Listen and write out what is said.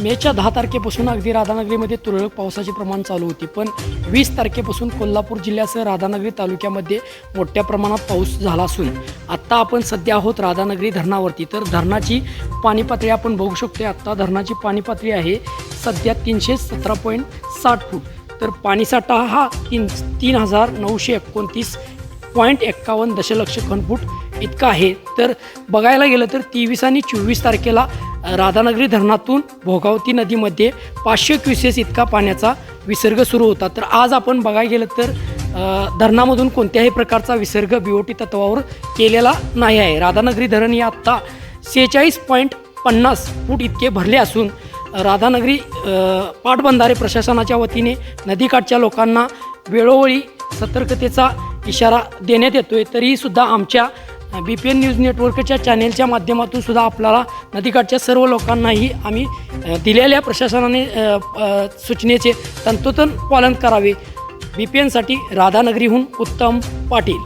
मेच्या दहा तारखेपासून अगदी राधानगरीमध्ये तुरळक पावसाचे प्रमाण चालू होते. पण वीस तारखेपासून कोल्हापूर जिल्ह्यासह राधानगरी तालुक्यामध्ये मोठ्या प्रमाणात पाऊस झाला असून आत्ता आपण सध्या आहोत राधानगरी धरणावरती. तर धरणाची पाणी पातळी आपण बघू शकतो आत्ता धरणाची पाणी पातळी आहे सध्या तीनशे सतरा पॉईंट साठ फूट. तर पाणीसाठा हा तीन तीन हजार नऊशे एकोणतीस पॉईंट एक्कावन्न दशलक्ष घनफूट इतका आहे. तर बघायला गेलं तर तेवीस आणि चोवीस तारखेला राधानगरी धरणातून भोगावती नदीमध्ये पाचशे क्युसेस इतका पाण्याचा विसर्ग सुरू होता. तर आज आपण बघायला गेलं तर धरणामधून कोणत्याही प्रकारचा विसर्ग बीओटी तत्वावर केलेला नाही आहे. राधानगरी धरण हे आत्ता सेहेचाळीस पॉईंट पन्नास फूट इतके भरले असून राधानगरी पाटबंधारे प्रशासनाच्या वतीने नदीकाठच्या लोकांना वेळोवेळी सतर्कतेचा इशारा देण्यात येतो आहे तरीसुद्धा आमच्या बी पी एन न्यूज नेटवर्कच्या चॅनेलच्या माध्यमातून सुद्धा आपल्याला नदीकाठच्या सर्व लोकांनाही आम्ही दिलेल्या प्रशासनाने सूचनेचे तंतोतंत पालन करावे. बी पी एनसाठी राधानगरीहून उत्तम पाटील.